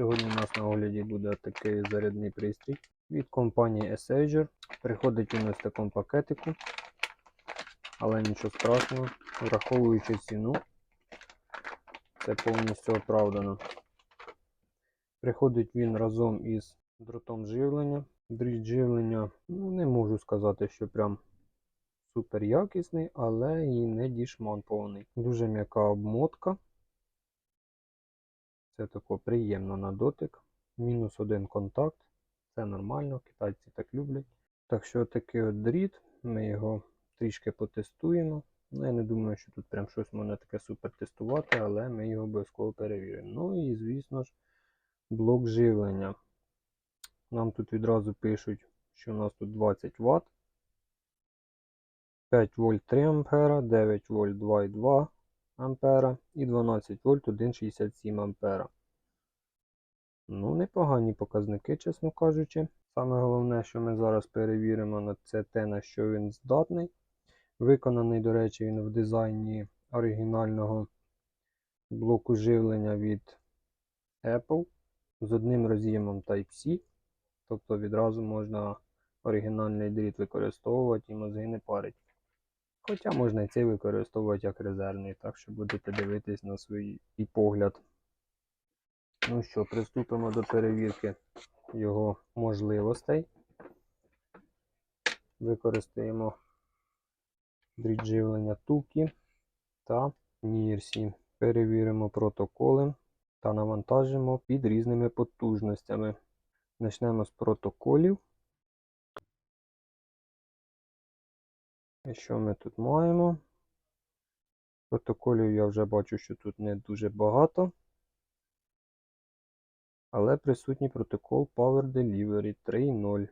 Сьогодні у нас на огляді буде такий зарядний пристрій від компанії Essager. Приходить він ось в такому пакетику, але нічого страшного, враховуючи ціну, це повністю оправдано. Приходить він разом із дротом живлення. Дріт живлення, ну не можу сказати, що прям супер якісний, але і не дішман повний. Дуже м'яка обмотка. Це тако приємно на дотик. Мінус один контакт. Це нормально, китайці так люблять. Так що такий от дріт, ми його трішки потестуємо. Ну, я не думаю, що тут прям щось можна таке супер тестувати, але ми його обов'язково перевіримо. Ну і, звісно ж, блок живлення. Нам тут відразу пишуть, що у нас тут 20 Вт. 5 вольт 3 ампера, 9 вольт 2,2 ампера і 12 вольт 1,67 ампера. Ну, непогані показники, чесно кажучи. Саме головне, що ми зараз перевіримо, це те, на що він здатний. Виконаний, до речі, він в дизайні оригінального блоку живлення від Apple з одним роз'ємом Type-C. Тобто відразу можна оригінальний дріт використовувати і мозги не парить. Хоча можна і цей використовувати як резервний, так що будете дивитись на свій погляд. Ну що, приступимо до перевірки його можливостей. Використаємо дріт живлення Тукі та Нірсі. Перевіримо протоколи та навантажимо під різними потужностями. Почнемо з протоколів. І що ми тут маємо? Протоколів я вже бачу, що тут не дуже багато. Але присутній протокол Power Delivery 3.0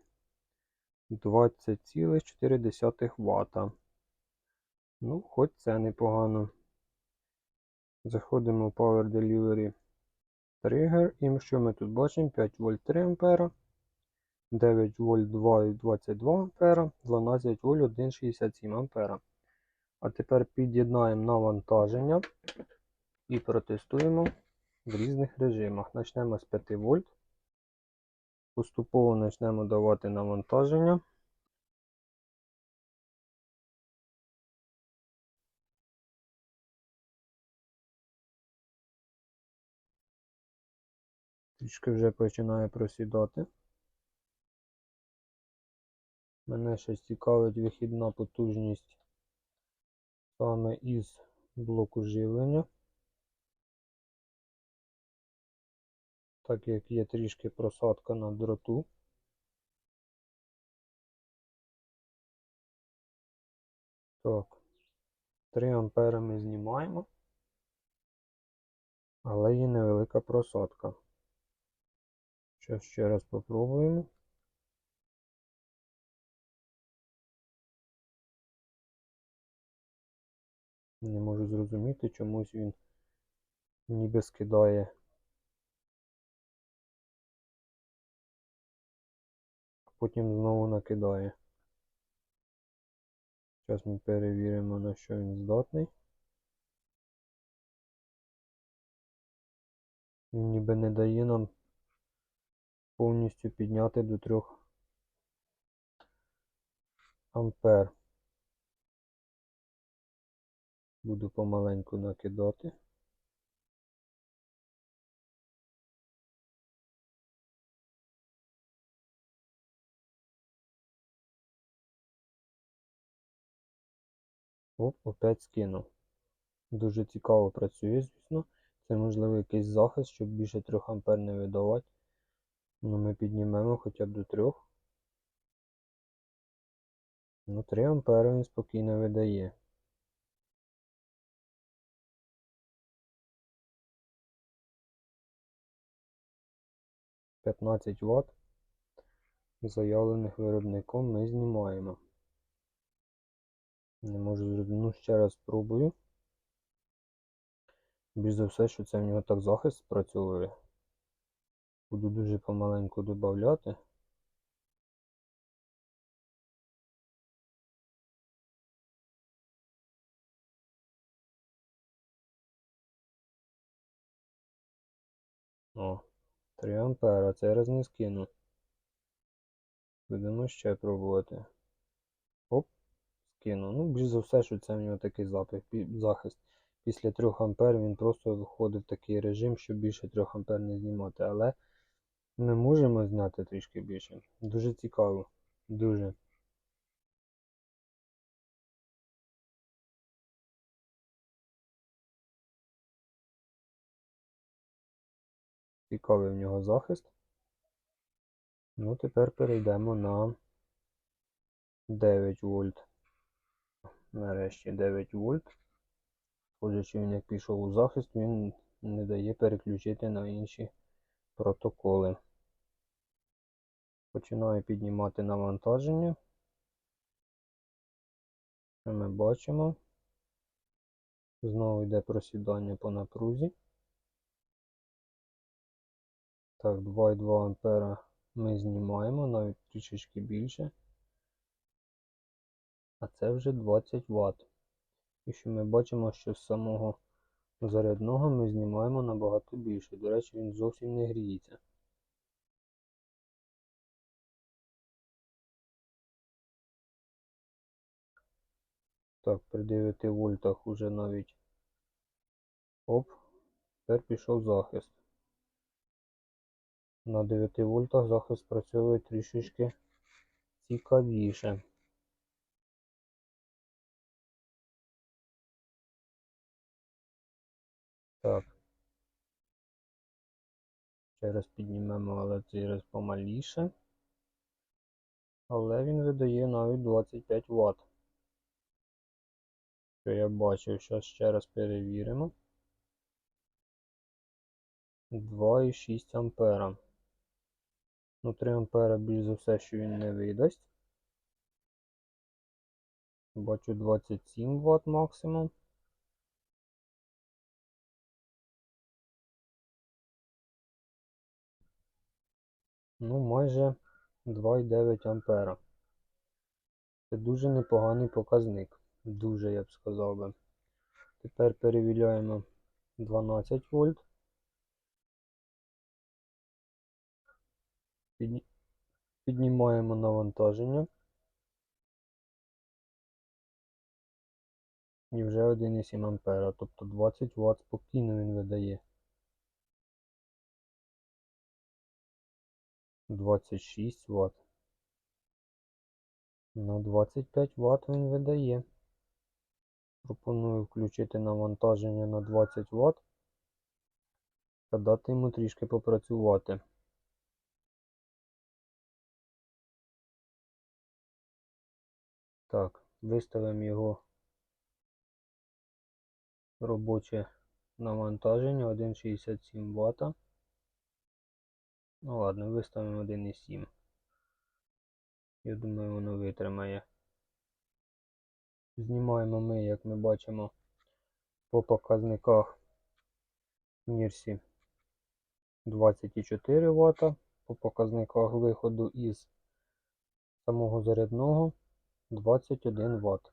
20,4 Вт. Ну, хоч це непогано. Заходимо в Power Delivery Trigger. І що ми тут бачимо? 5 вольт 3 А, 9 вольт 2,22 А, 12 вольт 1,67 А. А тепер під'єднаємо навантаження і протестуємо в різних режимах. Почнемо з 5 вольт. Поступово почнемо давати навантаження. Трішки вже починає просідати. Мене ще цікавить вихідна потужність саме із блоку живлення. Так як є трішки просадка на дроту. Так, 3 ампера ми знімаємо, але є невелика просадка. Зараз ще раз попробуємо. Не можу зрозуміти, чомусь він ніби скидає. Потім знову накидає. Зараз ми перевіримо, на що він здатний. Він ніби не дає нам повністю підняти до 3 ампер. Буду помаленьку накидати. Оп, опять скинув. Дуже цікаво працює, звісно. Це можливо якийсь захист, щоб більше 3 ампер не видавати. Ну, ми піднімемо хоча б до 3. Ну, 3 ампери він спокійно видає. П'ятнадцять Вт заявлених виробником ми знімаємо. Не можу зробити, Ну, ще раз спробую. Більш за все, що це в нього так захист спрацьовує. Буду дуже помаленьку додати. 3 ампера. Цей раз не скину. Будемо ще пробувати. Оп, скину. Ну, більш за все, що це в нього такий запах, захист. Після 3 ампер він просто виходить в такий режим, що більше 3 ампер не знімати. Але ми можемо зняти трішки більше. Дуже цікаво. Дуже. Цікавий в нього захист. Ну, тепер перейдемо на 9 вольт. Нарешті 9 вольт. Схоже, він як пішов у захист, він не дає переключити на інші протоколи. Починаю піднімати навантаження. Ми бачимо? Знову йде просідання по напрузі. Так, 2,2 ампера ми знімаємо, навіть трішечки більше. А це вже 20 Вт. І що ми бачимо, що з самого зарядного ми знімаємо набагато більше. До речі, він зовсім не гріється. Так, при 9 вольтах уже навіть оп, тепер пішов захист. На 9 вольтах захист працює трішечки цікавіше. Так. Ще раз піднімемо, але цей раз помаліше. Але він видає навіть 25 Вт. Що я бачив, зараз ще раз перевіримо. 2,6 ампера. Ну, 3 ампера більш за все, що він не видасть. Бачу 27 Вт максимум. Ну, майже 2,9 ампера. Це дуже непоганий показник. Дуже, я б сказав би. Тепер перевіряємо 12 вольт. Піднімаємо навантаження. І вже 1,7 ампера, тобто 20 Вт спокійно він видає. 26 Вт. На 25 Вт він видає. Пропоную включити навантаження на 20 Вт та дати йому трішки попрацювати. Так, виставимо його робоче навантаження 1,67 Вт. Ну ладно, виставимо 1,7. Я думаю, воно витримає. Знімаємо ми, як ми бачимо, по показниках Нірсі 24 Вт, по показниках виходу із самого зарядного 21 Вт.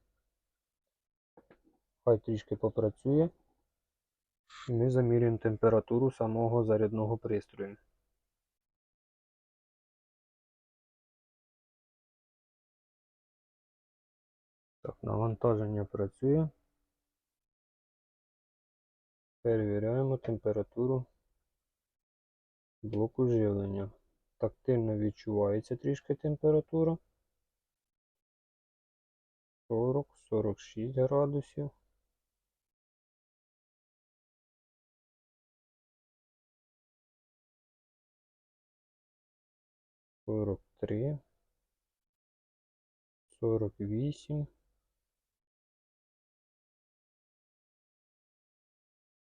Хай трішки попрацює. Ми замірюємо температуру самого зарядного пристрою. Так, навантаження працює. Перевіряємо температуру блоку живлення. Тактильно відчувається трішки температура. 40-46 градусів. Сорок три, сорок вісім.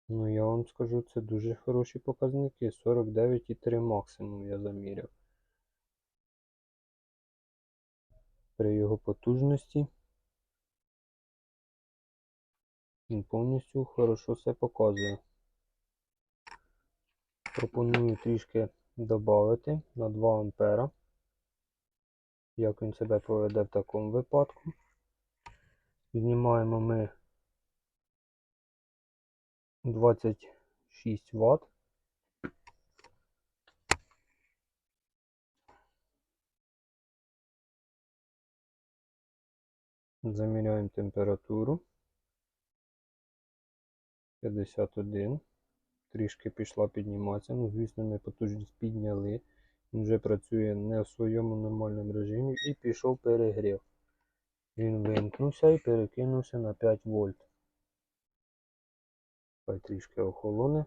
Ну, я вам скажу, це дуже хороші показники. 49,3 максимум я заміряв. При його потужності. Він повністю хорошо все показує. Пропоную трішки додати на 2 А. Як він себе поведе в такому випадку. Знімаємо ми 26 Вт. Заміряємо температуру. 51. Трішки пішла підніматися. Ну, звісно, ми потужність підняли. Він вже працює не в своєму нормальному режимі і пішов перегрів. Він вимкнувся і перекинувся на 5 вольт. Хай трішки охолоне.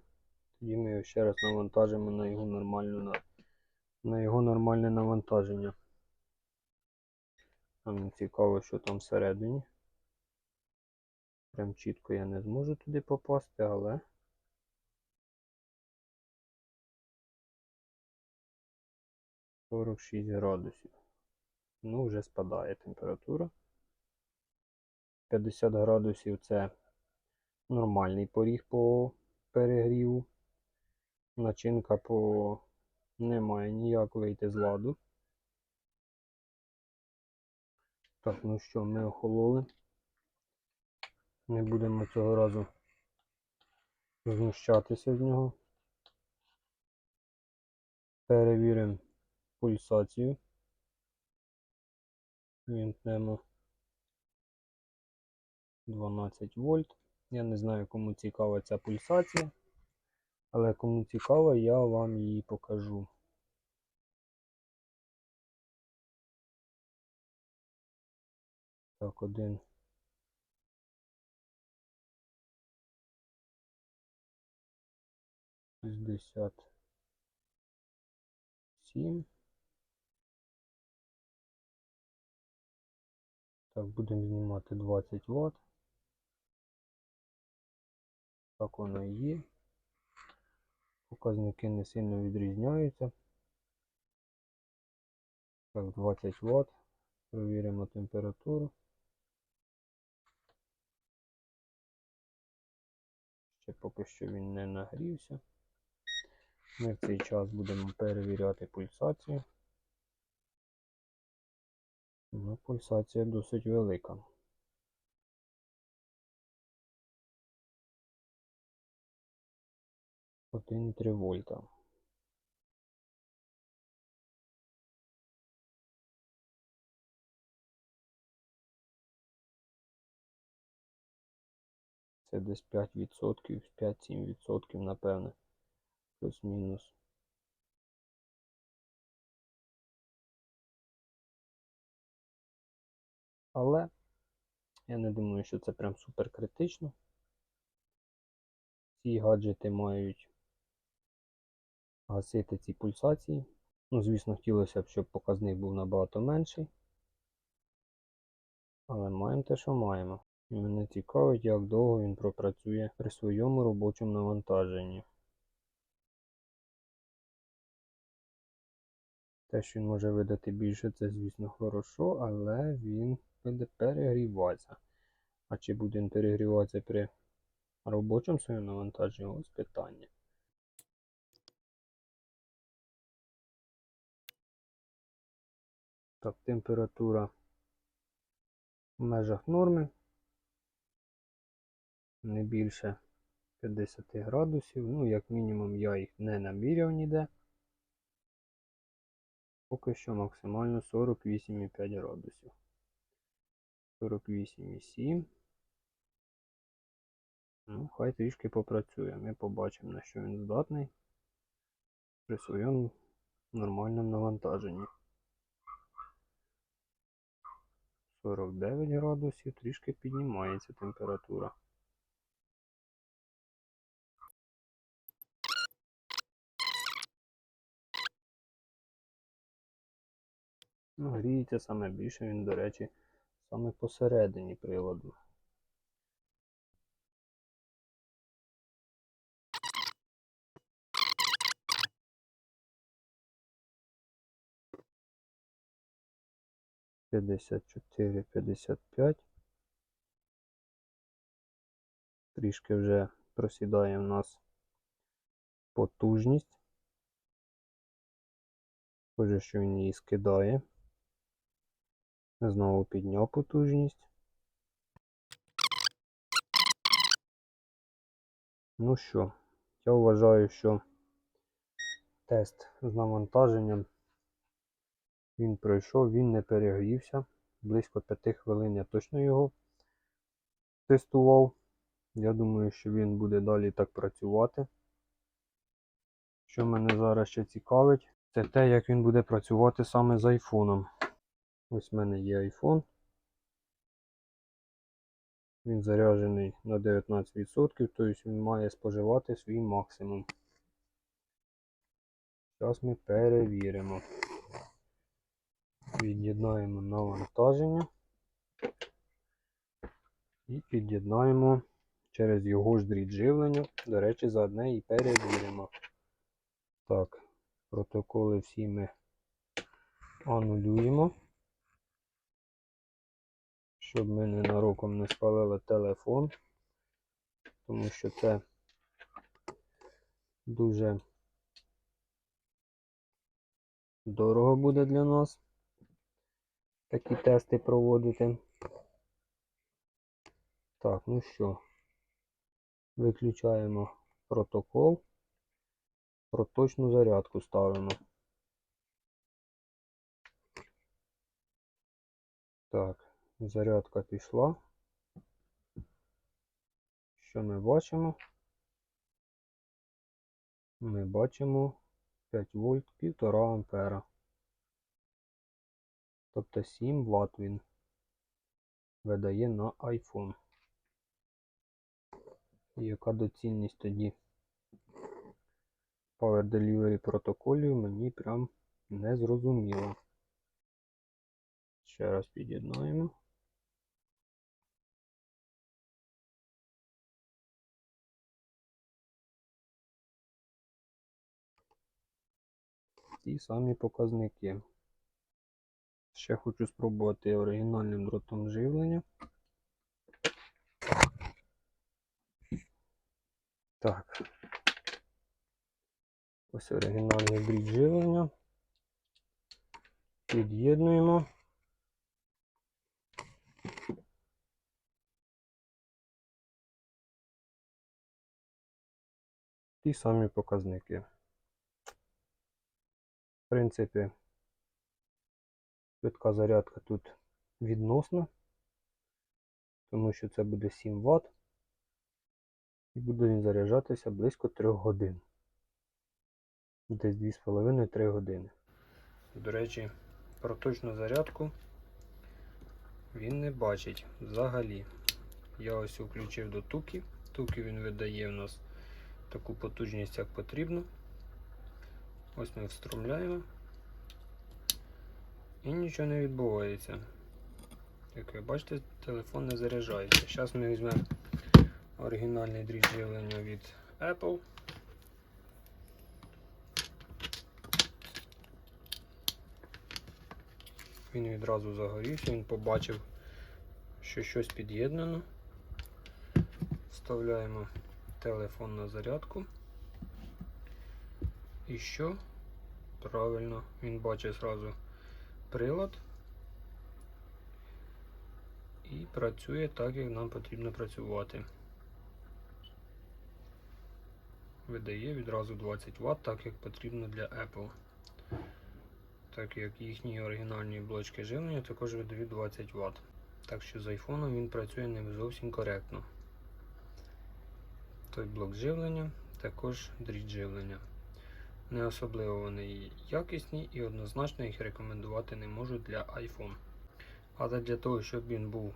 Тоді ми його ще раз навантажимо на його нормальну на, на його нормальне навантаження. Нам цікаво, що там всередині. Прям чітко я не зможу туди попасти, але. Сорок шість градусів. Ну, вже спадає температура. 50 градусів це нормальний поріг по перегріву. Начинка по не має ніяк вийти з ладу. Так, ну що, ми охололи. Не будемо цього разу знущатися з нього. Перевіримо пульсацію. Вімкнемо 12 вольт. Я не знаю, кому цікава ця пульсація, але кому цікаво, я вам її покажу. Так, один. Шістдесят сім. Так, будемо знімати 20 Вт. Так воно і є. Показники не сильно відрізняються. Так, 20 Вт. Провіримо температуру. Ще поки що він не нагрівся. Ми в цей час будемо перевіряти пульсацію. Ну, пульсація досить велика. Один три вольта. Це десь 5%, 5-7%, напевне. Плюс-мінус. Але я не думаю, що це прям супер критично. Ці гаджети мають гасити ці пульсації. Ну, звісно, хотілося б, щоб показник був набагато менший. Але маємо те, що маємо. І мене цікавить, як довго він пропрацює при своєму робочому навантаженні. Те, що він може видати більше, це, звісно, хорошо, але він буде перегріватися. А чи буде він перегріватися при робочому своєму навантаженні? Ось питання. Так, температура в межах норми. Не більше 50 градусів. Ну, як мінімум, я їх не наміряв ніде. Поки що максимально 48,5 градусів. 48,7. Ну, хай трішки попрацює. Ми побачимо, на що він здатний при своєму нормальному навантаженні. 49 градусів, трішки піднімається температура. Ну, гріється саме більше він, до речі, саме посередині приладу. П'ятдесят чотири, п'ятдесят п'ять. Трішки вже просідає в нас потужність. Схоже, що він її скидає. Знову підняв потужність. Ну що, я вважаю, що тест з навантаженням він пройшов, він не перегрівся. близько 5 хвилин я точно його тестував. Я думаю, що він буде далі так працювати. Що мене зараз ще цікавить, це те, як він буде працювати саме з айфоном. Ось в мене є iPhone. Він заряджений на 19%, тобто він має споживати свій максимум. Зараз ми перевіримо. Від'єднаємо навантаження і під'єднаємо через його ж дріт живлення. До речі, заодне і перевіримо. Так, протоколи всі ми анулюємо, щоб ми ненароком не спалили телефон, тому що це дуже дорого буде для нас такі тести проводити. Так, ну що, виключаємо протокол, проточну зарядку ставимо. Так, зарядка пішла. Що ми бачимо? Ми бачимо 5 вольт 1,5 ампера. Тобто 7 Вт він видає на iPhone. І яка доцільність тоді Power Delivery протоколів мені прям не зрозуміло. Ще раз під'єднаємо. Ті самі показники. Ще хочу спробувати оригінальним дротом живлення. Так. Ось оригінальний дріт живлення. Під'єднуємо. Ті самі показники. Принципі, швидка зарядка тут відносна, тому що це буде 7 Вт. І буде він заряджатися близько 3 годин. Десь 2,5-3 години. До речі, проточну зарядку він не бачить взагалі. Я ось включив до туки. Туки він видає в нас таку потужність, як потрібно. Ось ми встромляємо. І нічого не відбувається. Як ви бачите, телефон не заряджається. Зараз ми візьмемо оригінальний дріт живлення від Apple. Він відразу загорівся, він побачив, що щось під'єднано. Вставляємо телефон на зарядку. І що? Правильно, він бачить зразу прилад і працює так, як нам потрібно працювати. Видає відразу 20 Вт, так як потрібно для Apple. Так як їхні оригінальні блочки живлення також видають 20 Вт. Так що з iPhone він працює не зовсім коректно. Той блок живлення, також дріт живлення. Не особливо вони якісні і однозначно їх рекомендувати не можу для iPhone. Але для того, щоб він був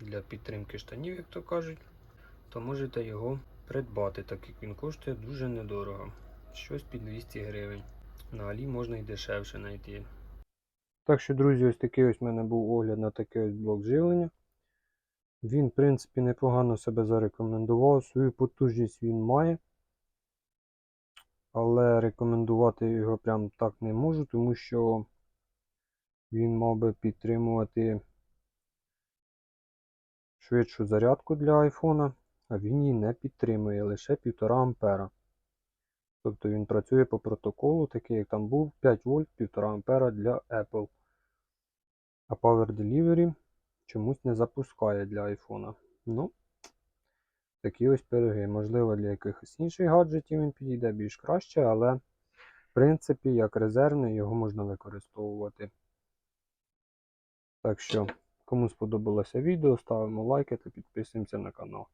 для підтримки штанів, як то кажуть, то можете його придбати, так як він коштує дуже недорого. Щось під 200 гривень. На Алі можна і дешевше знайти. Так що, друзі, ось такий ось в мене був огляд на такий ось блок живлення. Він, в принципі, непогано себе зарекомендував. Свою потужність він має. Але рекомендувати його прям так не можу, тому що він мав би підтримувати швидшу зарядку для айфона, а він її не підтримує лише 1,5 ампера. Тобто він працює по протоколу, такий як там був 5 вольт 1,5 ампера для Apple. А Power Delivery чомусь не запускає для айфона. Ну, такі ось пироги. Можливо, для якихось інших гаджетів він підійде більш краще, але в принципі, як резервний, його можна використовувати. Так що, кому сподобалося відео, ставимо лайки та підписуємося на канал.